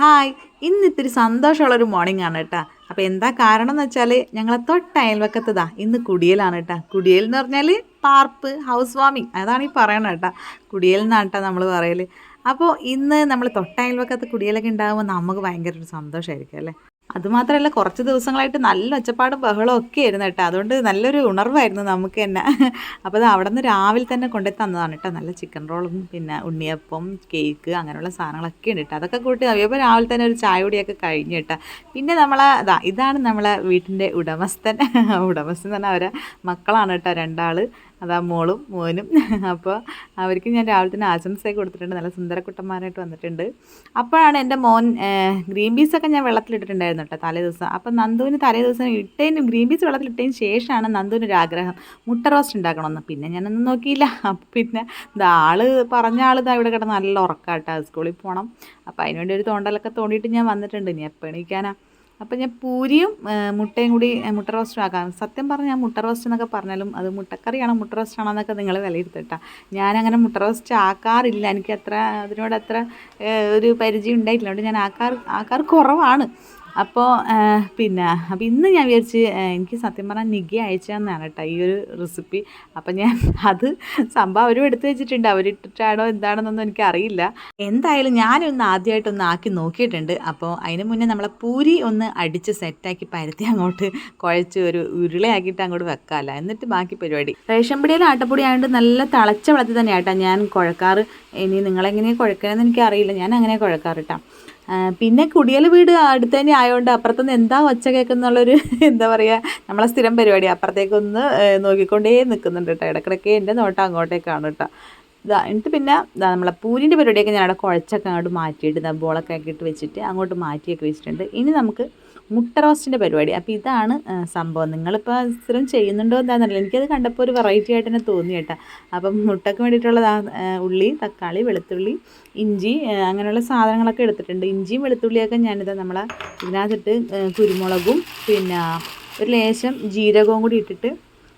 Hi. ഇന്ന് ഇത്തിരി സന്തോഷമുള്ളൊരു morning ആണ് കേട്ടോ അപ്പോൾ എന്താ കാരണം എന്ന് വെച്ചാൽ ഞങ്ങളെ തൊട്ട അയൽവക്കത്തതാ. ഇന്ന് കുടിയലാണ് കേട്ടോ കുടിയൽ എന്ന് പറഞ്ഞാൽ പാർപ്പ് ഹൗസ് വാമിങ് അതാണ് ഈ പറയണത് കേട്ടോ കുടിയൽ എന്നാണ് കേട്ടോ നമ്മൾ പറയൽ അപ്പോൾ ഇന്ന് നമ്മൾ തൊട്ട അയൽവക്കത്ത് കുടിയലൊക്കെ ഉണ്ടാകുമ്പോൾ നമുക്ക് ഭയങ്കര ഒരു സന്തോഷമായിരിക്കും അല്ലേ? അതുമാത്രമല്ല കുറച്ച് ദിവസങ്ങളായിട്ട് നല്ല ഒച്ചപ്പാടും ബഹളവും ഒക്കെ ആയിരുന്നു കേട്ടോ. അതുകൊണ്ട് നല്ലൊരു ഉണർവായിരുന്നു നമുക്ക് തന്നെ. അപ്പോൾ അത് അവിടെ നിന്ന് രാവിലെ തന്നെ കൊണ്ടുപോയി തന്നതാണ് കേട്ടോ. നല്ല ചിക്കൻ റോളും പിന്നെ ഉണ്ണിയപ്പം കേക്ക് അങ്ങനെയുള്ള സാധനങ്ങളൊക്കെ ഉണ്ട് കേട്ടോ. അതൊക്കെ കൂട്ടി അപ്പോൾ രാവിലെ തന്നെ ഒരു ചായ കുടിയൊക്കെ കഴിഞ്ഞു കേട്ടോ. പിന്നെ നമ്മളെ ഇതാ ഇതാണ് നമ്മളെ വീട്ടിന്റെ ഉടമസ്ഥൻ. ഉടമസ്ഥൻ തന്നെ അവരെ മക്കളാണ് കേട്ടോ രണ്ടാൾ അതാ മോളും മോനും. അപ്പോൾ അവർക്ക് ഞാൻ രാവിലെ തന്നെ ആശംസയൊക്കെ കൊടുത്തിട്ടുണ്ട്. നല്ല സുന്ദരക്കുട്ടന്മാരായിട്ട് വന്നിട്ടുണ്ട്. അപ്പോഴാണ് എന്റെ മോൻ ഗ്രീൻ പീസൊക്കെ ഞാൻ വെള്ളത്തിലിട്ടിട്ടുണ്ടായിരുന്നു കേട്ടോ തലേ ദിവസം. അപ്പം നന്ദുവിന് തലേ ദിവസം ഇട്ടതിന് ഗ്രീൻ പീസ് വെള്ളത്തിലിട്ടതിന് ശേഷമാണ് നന്ദുവിന് ഒരു ആഗ്രഹം. മുട്ട റോസ്റ്റ് ഉണ്ടാക്കണമെന്ന്. പിന്നെ ഞാനൊന്നും നോക്കിയില്ല. പിന്നെ ഇതാ ആൾ പറഞ്ഞ ആൾ ഇതാ ഇവിടെ കിടന്ന് നല്ല ഉറക്കാട്ടോ സ്കൂളിൽ പോകണം അപ്പോൾ അതിനുവേണ്ടി ഒരു തോണ്ടലൊക്കെ തോണ്ടിയിട്ട് ഞാൻ വന്നിട്ടുണ്ട്. ഇനി എപ്പോൾ എണീക്കാനാ? അപ്പം ഞാൻ പൂരിയും മുട്ടയും കൂടി മുട്ട റോസ്റ്റും ആക്കാം സത്യം പറഞ്ഞാൽ ഞാൻ മുട്ട റോസ്റ്റ് എന്നൊക്കെ പറഞ്ഞാലും അത് മുട്ടക്കറിയാണോ മുട്ട റോസ്റ്റ് ആണോ എന്നൊക്കെ നിങ്ങൾ വിലയിരുത്തട്ടാ. ഞാനങ്ങനെ മുട്ട റോസ്റ്റ് ആക്കാറില്ല. എനിക്ക് അത്ര അതിനോട് അത്ര ഒരു പരിചയം ഉണ്ടായിട്ടില്ല. അതുകൊണ്ട് ഞാൻ ആക്കാർ ആക്കാർ കുറവാണ്. അപ്പോൾ പിന്നെ അപ്പോൾ ഇന്ന് ഞാൻ വിചാരിച്ച് എനിക്ക് സത്യം പറഞ്ഞാൽ നിഗി അയച്ചതെന്നാണ് കേട്ടോ ഈ ഒരു റെസിപ്പി അപ്പം ഞാൻ അത് സംഭവം അവരും എടുത്തു വെച്ചിട്ടുണ്ട്. അവരിട്ടിട്ടാണോ എന്താണെന്നൊന്നും എനിക്കറിയില്ല എന്തായാലും ഞാനൊന്ന് ആദ്യമായിട്ടൊന്ന് ആക്കി നോക്കിയിട്ടുണ്ട്. അപ്പോൾ അതിന് മുന്നേ നമ്മളെ പൂരി ഒന്ന് അടിച്ച് സെറ്റാക്കി പരത്തി അങ്ങോട്ട് കുഴച്ച് ഒരു ഉരുളയാക്കിയിട്ട് അങ്ങോട്ട് വെക്കാമല്ല. എന്നിട്ട് ബാക്കി പരിപാടി. റേഷൻ പിടിയിൽ ആട്ടപ്പൊടി ആയതുകൊണ്ട് നല്ല തിളച്ച വെള്ളത്തിൽ തന്നെയാട്ടോ ഞാൻ കുഴക്കാറ്. ഇനി നിങ്ങളെങ്ങനെയാണ് കുഴക്കണമെന്ന് എനിക്കറിയില്ല ഞാൻ അങ്ങനെ കുഴക്കാറ് കേട്ടോ. പിന്നെ കുടിയൽ വീട് അടുത്ത് തന്നെ ആയതുകൊണ്ട് അപ്പുറത്തുനിന്ന് എന്താ ഒച്ച കേൾക്കുന്നുള്ളൊരു എന്താ പറയുക നമ്മളെ സ്ഥിരം പരിപാടി. അപ്പുറത്തേക്കൊന്ന് നോക്കിക്കൊണ്ടേ നിൽക്കുന്നുണ്ട് കേട്ടോ ഇടയ്ക്കിടയ്ക്ക് എന്റെ നോട്ടം അങ്ങോട്ടേക്കാണ് കേട്ടോ ഇതാ എന്നിട്ട് പിന്നെ നമ്മളെ പൂരിന്റെ പരിപാടിയൊക്കെ ഞാൻ അവിടെ കുഴച്ചൊക്കെ അങ്ങോട്ട് മാറ്റിയിട്ട് ബോളൊക്കെ ആക്കിയിട്ട് വെച്ചിട്ട് അങ്ങോട്ട് മാറ്റിയൊക്കെ വെച്ചിട്ടുണ്ട്. ഇനി നമുക്ക് മുട്ട റോസ്റ്റിന്റെ പരിപാടി. അപ്പോൾ ഇതാണ് സംഭവം. നിങ്ങളിപ്പോൾ സ്ഥിരം ചെയ്യുന്നുണ്ടോ എന്താണെന്നറിയില്ല എനിക്കത് കണ്ടപ്പോൾ ഒരു വെറൈറ്റി ആയിട്ട് തന്നെ തോന്നി കേട്ടോ. അപ്പം മുട്ടയ്ക്ക് വേണ്ടിയിട്ടുള്ള ഉള്ളി തക്കാളി വെളുത്തുള്ളി ഇഞ്ചി അങ്ങനെയുള്ള സാധനങ്ങളൊക്കെ എടുത്തിട്ടുണ്ട്. ഇഞ്ചിയും വെളുത്തുള്ളിയൊക്കെ ഞാനിത് നമ്മളെ ഇതിനകത്തിട്ട് കുരുമുളകും പിന്നെ ഒരു ലേശം ജീരകവും കൂടി ഇട്ടിട്ട്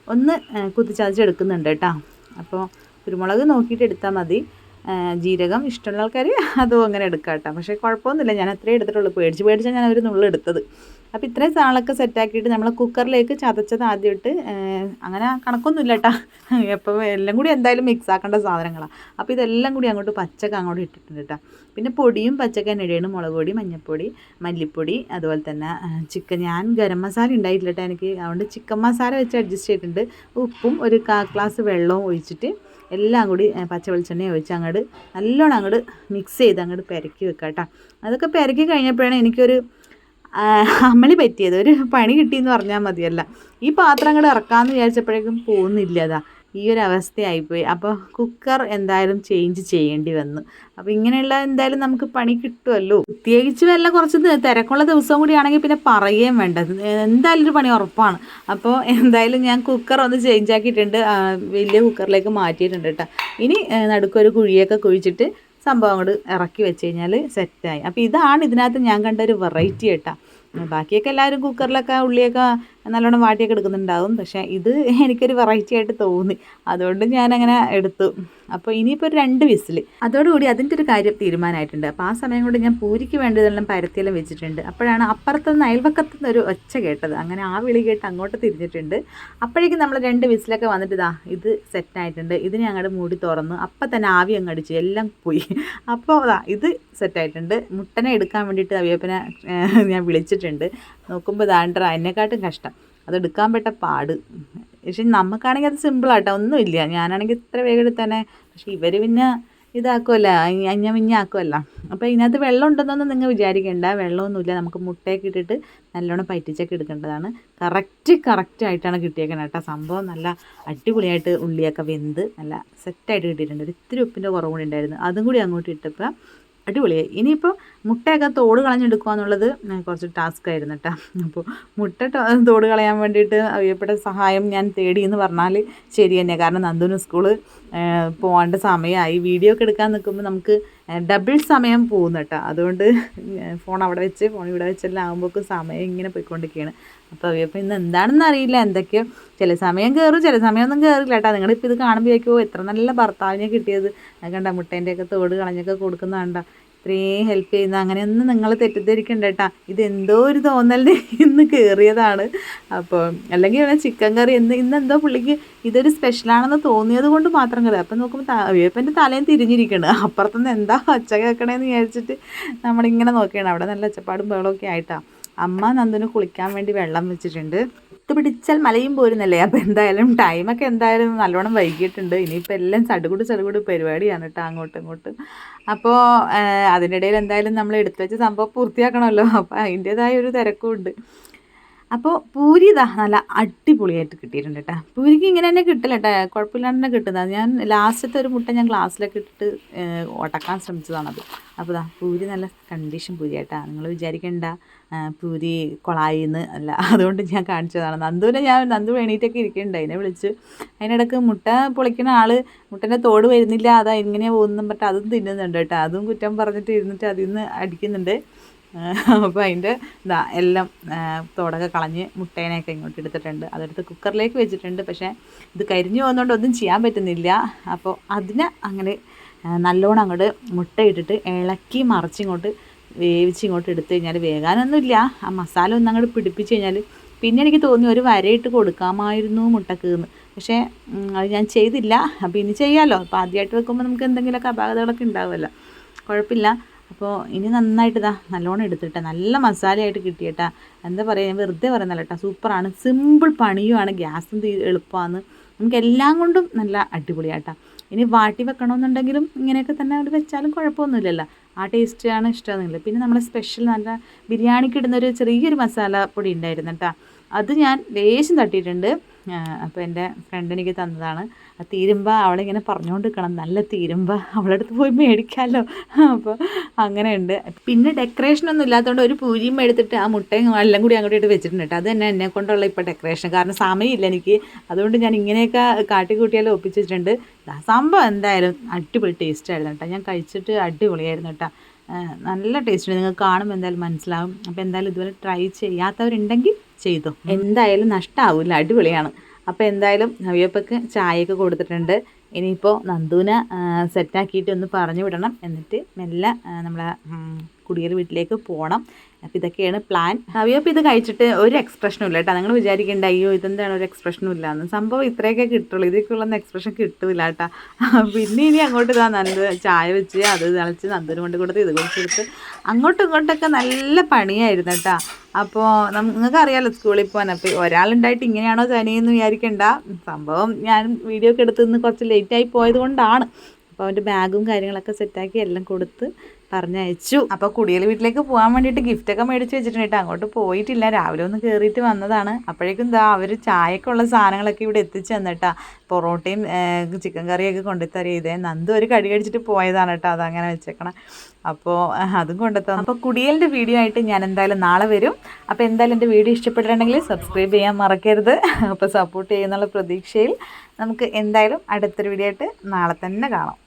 ഒന്ന് കുത്തിച്ചതച്ചെടുക്കുന്നുണ്ട് കേട്ടോ. അപ്പോൾ കുരുമുളക് നോക്കിയിട്ട് എടുത്താൽ മതി. ജീരകം ഇഷ്ടമുള്ള ആൾക്കാർ അതും അങ്ങനെ എടുക്കാം കേട്ടോ. പക്ഷേ കുഴപ്പമൊന്നുമില്ല ഞാൻ അത്രയും എടുത്തിട്ടുള്ളൂ. പേടിച്ച് പേടിച്ചാൽ ഞാൻ ഒരു നുള്ളു എടുത്തത്. അപ്പോൾ ഇത്രയും സാധനങ്ങളൊക്കെ സെറ്റാക്കിയിട്ട് നമ്മൾ കുക്കറിലേക്ക് ചതച്ചത് ആദ്യം ഇട്ട് അങ്ങനെ കണക്കൊന്നുമില്ല കേട്ടോ. എപ്പോൾ എല്ലാം കൂടി എന്തായാലും മിക്സ് ആക്കേണ്ട സാധനങ്ങളാണ് അപ്പോൾ ഇതെല്ലാം കൂടി അങ്ങോട്ട് പച്ചക്ക അങ്ങോട്ട് ഇട്ടിട്ടുണ്ട് കേട്ടോ. പിന്നെ പൊടിയും പച്ചക്ക തന്നെ ഇടയാണ് മുളക് പൊടി മഞ്ഞൾപ്പൊടി മല്ലിപ്പൊടി അതുപോലെ തന്നെ ചിക്കൻ. ഞാൻ ഗരം മസാല ഉണ്ടായിട്ടില്ല കേട്ടോ എനിക്ക്. അതുകൊണ്ട് ചിക്കൻ മസാല വെച്ച് അഡ്ജസ്റ്റ് ചെയ്തിട്ടുണ്ട്. ഉപ്പും ഒരു കാ ഗ്ലാസ് വെള്ളവും ഒഴിച്ചിട്ട് എല്ലാം കൂടി പച്ച വെളിച്ചെണ്ണ ഒഴിച്ച് അങ്ങോട്ട് നല്ലോണം അങ്ങോട്ട് മിക്സ് ചെയ്ത് അങ്ങോട്ട് പെരക്കി വെക്കാം കേട്ടോ അതൊക്കെ പെരക്കി കഴിഞ്ഞപ്പോഴാണ് എനിക്കൊരു അമ്മണി പറ്റിയത്. ഒരു പണി കിട്ടിയെന്ന് പറഞ്ഞാൽ മതിയല്ല. ഈ പാത്രം അങ്ങോട്ട് ഇറക്കാമെന്ന് വിചാരിച്ചപ്പോഴേക്കും പോകുന്നില്ല അതാ. ഈ ഒരു അവസ്ഥയായിപ്പോയി അപ്പോൾ കുക്കർ എന്തായാലും ചേഞ്ച് ചെയ്യേണ്ടി വന്നു. അപ്പോൾ ഇങ്ങനെയുള്ള എന്തായാലും നമുക്ക് പണി കിട്ടുമല്ലോ പ്രത്യേകിച്ച് വല്ല കുറച്ച് തിരക്കുള്ള ദിവസം കൂടിയാണെങ്കിൽ പിന്നെ പറയുകയും വേണ്ട. എന്തായാലും ഒരു പണി ഉറപ്പാണ്. അപ്പോൾ എന്തായാലും ഞാൻ കുക്കർ ഒന്ന് ചേഞ്ച് ആക്കിയിട്ടുണ്ട്. വലിയ കുക്കറിലേക്ക് മാറ്റിയിട്ടുണ്ട് കേട്ടോ. ഇനി നടുക്കൊരു കുഴിയൊക്കെ കുഴിച്ചിട്ട് സംഭവം അങ്ങോട്ട് ഇറക്കി വെച്ച് കഴിഞ്ഞാൽ സെറ്റായി അപ്പോൾ ഇതാണ് ഇതിനകത്ത് ഞാൻ കണ്ട ഒരു വെറൈറ്റി കേട്ടോ. ബാക്കിയൊക്കെ എല്ലാവരും കുക്കറിലൊക്കെ ഉള്ളിയൊക്കെ നല്ലോണം വാട്ടിയൊക്കെ എടുക്കുന്നുണ്ടാവും. പക്ഷേ ഇത് എനിക്കൊരു വെറൈറ്റി ആയിട്ട് തോന്നി. അതുകൊണ്ട് ഞാനങ്ങനെ എടുത്തു. അപ്പോൾ ഇനിയിപ്പോൾ ഒരു രണ്ട് വിസിൽ അതോടുകൂടി അതിന്റെ ഒരു കാര്യം തീരുമാനമായിട്ടുണ്ട്. അപ്പോൾ ആ സമയം കൊണ്ട് ഞാൻ പൂരിക്ക് വേണ്ടതെല്ലാം പരത്തിയെല്ലാം വെച്ചിട്ടുണ്ട്. അപ്പോഴാണ് അപ്പുറത്തുനിന്ന് അയൽവക്കത്തു നിന്ന് ഒരു ഒച്ച കേട്ടത്. അങ്ങനെ ആ വിളി കേട്ട് അങ്ങോട്ട് തിരിഞ്ഞിട്ടുണ്ട്. അപ്പോഴേക്കും നമ്മൾ രണ്ട് വിസിലൊക്കെ വന്നിട്ട് ഇതാ ഇത് സെറ്റായിട്ടുണ്ട്. ഇതിനെ അങ്ങോട്ട് മൂടി തുറന്നു. അപ്പം തന്നെ ആവി അങ്ങ് അടിച്ചു. എല്ലാം പോയി. അപ്പോൾ അതാ ഇത് സെറ്റായിട്ടുണ്ട്. മുട്ടനെ എടുക്കാൻ വേണ്ടിയിട്ട് അവിയപ്പനെ ഞാൻ വിളിച്ചിട്ടുണ്ട്. നോക്കുമ്പോൾ ദാണ്ടറ എന്നെക്കാട്ടും കഷ്ടം. അതെടുക്കാൻ പെട്ട പാട്. പക്ഷെ നമുക്കാണെങ്കിൽ അത് സിമ്പിളാട്ടോ ഒന്നുമില്ല. ഞാനാണെങ്കിൽ ഇത്ര വേഗം തന്നെ പക്ഷെ ഇവർ പിന്നെ ഇതാക്കുമല്ല അഞ്ഞ മിഞ്ഞ ആക്കുമല്ല അപ്പോൾ ഇതിനകത്ത് വെള്ളം ഉണ്ടെന്നൊന്നും നിങ്ങൾ വിചാരിക്കേണ്ട. വെള്ളമൊന്നുമില്ല. നമുക്ക് മുട്ടയൊക്കെ ഇട്ടിട്ട് നല്ലോണം പറ്റിച്ചൊക്കെ എടുക്കേണ്ടതാണ്. കറക്റ്റ് കറക്റ്റ് ആയിട്ടാണ് കിട്ടിയേക്കുന്നത് കേട്ടോ. സംഭവം നല്ല അടിപൊളിയായിട്ട് ഉള്ളിയൊക്കെ വെന്ത് നല്ല സെറ്റായിട്ട് കിട്ടിയിട്ടുണ്ട്. ഒരു ഇത്തിരി ഉപ്പിന്റെ കുറവും കൂടി ഉണ്ടായിരുന്നു. അതും കൂടി അങ്ങോട്ട് ഇട്ടപ്പോൾ അടിപൊളിയായി. ഇനിയിപ്പോൾ മുട്ടയൊക്കെ തോട് കളഞ്ഞെടുക്കുക എന്നുള്ളത് കുറച്ച് ടാസ്ക് ആയിരുന്നു കേട്ടോ അപ്പോൾ മുട്ട തോട് കളയാൻ വേണ്ടിയിട്ട് അറിയപ്പെട്ട സഹായം ഞാൻ തേടി എന്ന് പറഞ്ഞാൽ ശരി തന്നെ. കാരണം നന്ദുന് സ്കൂൾ പോകേണ്ട സമയമായി വീഡിയോ ഒക്കെ എടുക്കാൻ നിൽക്കുമ്പോൾ നമുക്ക് ഡബിൾ സമയം പോകുന്നു കേട്ടോ അതുകൊണ്ട് ഫോൺ അവിടെ വെച്ച് ഫോൺ ഇവിടെ വെച്ചെല്ലാം ആകുമ്പോഴേക്കും സമയം ഇങ്ങനെ പോയിക്കൊണ്ടിരിക്കുകയാണ്. അപ്പോൾ അവയപ്പം ഇന്ന് എന്താണെന്ന് അറിയില്ല. എന്തൊക്കെയോ ചില സമയം കയറും ചില സമയമൊന്നും കയറില്ല കേട്ടോ നിങ്ങളിപ്പോൾ ഇത് കാണുമ്പോഴേക്കോ എത്ര നല്ല ഭർത്താവിനെ കിട്ടിയത്. കണ്ട മുട്ടേന്റെയൊക്കെ തോട് കളഞ്ഞൊക്കെ കൊടുക്കുന്ന കണ്ട ഇത്രയും ഹെൽപ്പ് ചെയ്യുന്ന അങ്ങനെയൊന്നും നിങ്ങൾ തെറ്റിദ്ധരിക്കണ്ട കേട്ടാ ഇതെന്തോ ഒരു തോന്നലിന് ഇന്ന് കയറിയതാണ് അപ്പോൾ അല്ലെങ്കിൽ ഇവിടെ ചിക്കൻ കറി എന്ന് ഇന്ന് എന്തോ പുള്ളിക്ക് ഇതൊരു സ്പെഷ്യലാണെന്ന് തോന്നിയത് കൊണ്ട് മാത്രം കറി. അപ്പം നോക്കുമ്പോൾ വേപ്പന്റെ തലയും തിരിഞ്ഞിരിക്കണം. അപ്പുറത്തുനിന്ന് എന്താ ഒച്ച കേൾക്കണേന്ന് വിചാരിച്ചിട്ട് നമ്മളിങ്ങനെ നോക്കിയാണ്. അവിടെ നല്ല ഒച്ചപ്പാടും ബഹളമൊക്കെ ആയിട്ടാണ് അമ്മ നന്ദുന് കുളിക്കാൻ വേണ്ടി വെള്ളം വെച്ചിട്ടുണ്ട്. ഒത്തു പിടിച്ചാൽ മലയും പോരുന്നല്ലേ? അപ്പോൾ എന്തായാലും ടൈമൊക്കെ എന്തായാലും നല്ലോണം വൈകിട്ടുണ്ട് ഇനിയിപ്പോൾ എല്ലാം ചടുകുട് ചടുകുട് പരിപാടിയാണ് കേട്ടോ അങ്ങോട്ടും ഇങ്ങോട്ടും. അപ്പോൾ അതിനിടയിൽ എന്തായാലും നമ്മൾ എടുത്തു വെച്ച സംഭവം പൂർത്തിയാക്കണമല്ലോ. അപ്പോൾ അതിന്റേതായ ഒരു തിരക്കും ഉണ്ട് അപ്പോൾ പൂരി ഇതാ നല്ല അടിപൊളിയായിട്ട് കിട്ടിയിട്ടുണ്ട് കേട്ടോ പൂരിക്ക് ഇങ്ങനെ തന്നെ കിട്ടില്ല കേട്ടോ കുഴപ്പമില്ലാണ്ട് തന്നെ കിട്ടുന്നത്. ഞാൻ ലാസ്റ്റത്തെ ഒരു മുട്ട ഞാൻ ഗ്ലാസ്സിലൊക്കെ ഇട്ടിട്ട് ഉടക്കാൻ ശ്രമിച്ചതാണത്. അപ്പോൾ ഇതാ പൂരി നല്ല കണ്ടീഷൻ പൂരി കേട്ടോ നിങ്ങൾ വിചാരിക്കേണ്ട പൂരി പൂരി കൊളായിന്ന് അല്ല. അതുകൊണ്ട് ഞാൻ കാണിച്ചതാണ്. നന്ദുവിനെ ഞാൻ നന്ദു എണീറ്റൊക്കെ ഇരിക്കുന്നുണ്ട് അതിനെ വിളിച്ച് അതിനിടക്ക് മുട്ട പൊളിക്കുന്ന ആൾ മുട്ടന്റെ തോട് വരുന്നില്ല. അതാ ഇങ്ങനെ പോകുന്നു പറഞ്ഞിട്ട് അതും തിന്നുന്നുണ്ട് കേട്ടോ അതും കുറ്റം പറഞ്ഞിട്ട് ഇരുന്നിട്ട് അതിൽ നിന്ന് അടിക്കുന്നുണ്ട്. അപ്പോൾ അതിന്റെ ഇതാ എല്ലാം തോടൊക്കെ കളഞ്ഞ് മുട്ടേനെയൊക്കെ ഇങ്ങോട്ട് എടുത്തിട്ടുണ്ട്. അതെടുത്ത് കുക്കറിലേക്ക് വെച്ചിട്ടുണ്ട്. പക്ഷേ ഇത് കരിഞ്ഞു പോകുന്നതുകൊണ്ട് ഒന്നും ചെയ്യാൻ പറ്റുന്നില്ല. അപ്പോൾ അതിനെ അങ്ങനെ നല്ലോണം അങ്ങോട്ട് മുട്ടയിട്ടിട്ട് ഇളക്കി മറിച്ചിങ്ങോട്ട് വേവിച്ച് ഇങ്ങോട്ട് എടുത്തു കഴിഞ്ഞാൽ വേകാനൊന്നുമില്ല. ആ മസാല ഒന്ന് അങ്ങോട്ട് പിടിപ്പിച്ച് കഴിഞ്ഞാൽ പിന്നെ എനിക്ക് തോന്നി ഒരു വരയിട്ട് കൊടുക്കാമായിരുന്നു മുട്ടക്ക് എന്ന്. പക്ഷേ അത് ഞാൻ ചെയ്തില്ല. അപ്പോൾ ഇനി ചെയ്യാമല്ലോ അപ്പോൾ ആദ്യമായിട്ട് വെക്കുമ്പോൾ നമുക്ക് എന്തെങ്കിലുമൊക്കെ അപാകതകളൊക്കെ ഉണ്ടാവുമല്ലോ. കുഴപ്പമില്ല. അപ്പോൾ ഇനി നന്നായിട്ട് ഇതാ നല്ലോണം എടുത്തിട്ട. നല്ല മസാലയായിട്ട് കിട്ടിയിട്ടാ. എന്താ പറയുക ഞാൻ വെറുതെ പറയുന്നല്ല കേട്ടോ സൂപ്പറാണ്. സിമ്പിൾ പണിയുമാണ് ഗ്യാസും തീ എളുപ്പമാണ് നമുക്ക് എല്ലാം കൊണ്ടും നല്ല അടിപൊളിയാട്ടാ. ഇനി വാട്ടി വെക്കണമെന്നുണ്ടെങ്കിലും ഇങ്ങനെയൊക്കെ തന്നെ അവിടെ വെച്ചാലും കുഴപ്പമൊന്നുമില്ലല്ലോ. ആ ടേസ്റ്റാണ് ഇഷ്ടമെന്നില്ല. പിന്നെ നമ്മുടെ സ്പെഷ്യൽ നല്ല ബിരിയാണിക്ക് ഇടുന്ന ഒരു ചെറിയൊരു മസാല പൊടി ഉണ്ടായിരുന്നു കേട്ടോ അത് ഞാൻ ലേശം തട്ടിയിട്ടുണ്ട്. അപ്പോൾ എന്റെ ഫ്രണ്ട് എനിക്ക് തന്നതാണ്. ആ തീരുമ്പ അവളിങ്ങനെ പറഞ്ഞുകൊണ്ട് നിൽക്കണം നല്ല തീരുമ്പ. അവളുടെ അടുത്ത് പോയി മേടിക്കാമല്ലോ അപ്പോൾ അങ്ങനെയുണ്ട്. പിന്നെ ഡെക്കറേഷൻ ഒന്നും ഇല്ലാത്തതുകൊണ്ട് ഒരു പൂരിയും എടുത്തിട്ട് ആ മുട്ടയും എല്ലാം കൂടി അങ്ങോട്ട് ഇട്ട് വെച്ചിട്ടുണ്ട് അത് തന്നെ എന്നെ കൊണ്ടുള്ള ഇപ്പോൾ ഡെക്കറേഷൻ കാരണം സമയമില്ല എനിക്ക്. അതുകൊണ്ട് ഞാൻ ഇങ്ങനെയൊക്കെ കാട്ടിക്കൂട്ടിയാലും ഒപ്പിച്ചിട്ടുണ്ട്. സംഭവം എന്തായാലും അടിപൊളി ടേസ്റ്റ് ആയിരുന്നു കേട്ടോ. ഞാൻ കഴിച്ചിട്ട് അടിപൊളിയായിരുന്നു കേട്ടോ. നല്ല ടേസ്റ്റ് നിങ്ങൾക്ക് കാണുമ്പോൾ എന്തായാലും മനസ്സിലാവും. അപ്പോൾ എന്തായാലും ഇതുപോലെ ട്രൈ ചെയ്യാത്തവരുണ്ടെങ്കിൽ ചെയ്തു. എന്തായാലും നഷ്ടമാവില്ല അടിപൊളിയാണ്. അപ്പോൾ എന്തായാലും നവ്യപ്പക്ക് ചായയൊക്കെ കൊടുത്തിട്ടുണ്ട്. ഇനിയിപ്പോൾ നന്ദുവിനെ സെറ്റാക്കിയിട്ട് ഒന്ന് പറഞ്ഞു വിടണം. എന്നിട്ട് മെല്ലെ നമ്മളെ കുടിയേറി വീട്ടിലേക്ക് പോകണം അപ്പോൾ ഇതൊക്കെയാണ് പ്ലാൻ നവ്യപ്പ് ഇത് കഴിച്ചിട്ട് ഒരു എക്സ്പ്രഷനും ഇല്ല കേട്ടോ. നിങ്ങൾ വിചാരിക്കേണ്ട അയ്യോ ഇതെന്താണ് ഒരു എക്സ്പ്രഷനും ഇല്ല എന്ന് സംഭവം ഇത്രയൊക്കെ കിട്ടുള്ളൂ. ഇതൊക്കെയുള്ള എക്സ്പ്രഷൻ കിട്ടില്ല കേട്ടോ. പിന്നെ ഇനി അങ്ങോട്ട് ഇതാ നന്ദ ചായ വെച്ച് അത് തിളച്ച് നന്ദന് കൊണ്ട് കൊടുത്ത് ഇത് കൊടുത്ത് അങ്ങോട്ടും ഇങ്ങോട്ടൊക്കെ നല്ല പണിയായിരുന്നു കേട്ടോ. അപ്പോൾ നിങ്ങൾക്ക് അറിയാമല്ലോ സ്കൂളിൽ പോകാൻ. അപ്പോൾ ഒരാളുണ്ടായിട്ട് ഇങ്ങനെയാണോ തനിയെന്ന് വിചാരിക്കേണ്ട. സംഭവം ഞാൻ വീഡിയോ ഒക്കെ എടുത്ത് നിന്ന് കുറച്ച് ലേറ്റായി പോയത് കൊണ്ടാണ് അപ്പോൾ അവന്റെ ബാഗും കാര്യങ്ങളൊക്കെ സെറ്റാക്കി എല്ലാം കൊടുത്ത് പറഞ്ഞയച്ചു. അപ്പോൾ കുടിയൽ വീട്ടിലേക്ക് പോകാൻ വേണ്ടിയിട്ട് ഗിഫ്റ്റൊക്കെ മേടിച്ച് വെച്ചിട്ടുണ്ട് അങ്ങോട്ട് പോയിട്ടില്ല. രാവിലെ ഒന്ന് കയറിയിട്ട് വന്നതാണ്. അപ്പോഴേക്കും എന്താ അവർ ചായക്കുള്ള സാധനങ്ങളൊക്കെ ഇവിടെ എത്തിച്ചു തന്നിട്ടാ പൊറോട്ടയും ചിക്കൻ കറിയൊക്കെ കൊണ്ടുത്തരും ഇതേ നന്ദു ഒരു കടി കഴിച്ചിട്ട് പോയതാണ് കേട്ടോ. അതങ്ങനെ വെച്ചേക്കണം. അപ്പോൾ അതും കൊണ്ടുത്തന്നു. അപ്പോൾ കുടിയലിന്റെ വീഡിയോ ആയിട്ട് ഞാൻ എന്തായാലും നാളെ വരും. അപ്പോൾ എന്തായാലും എന്റെ വീഡിയോ ഇഷ്ടപ്പെട്ടിട്ടുണ്ടെങ്കിൽ സബ്സ്ക്രൈബ് ചെയ്യാൻ മറക്കരുത്. അപ്പോൾ സപ്പോർട്ട് ചെയ്യുന്നുള്ള പ്രതീക്ഷയിൽ നമുക്ക് എന്തായാലും അടുത്തൊരു വീഡിയോ ആയിട്ട് നാളെ തന്നെ കാണാം.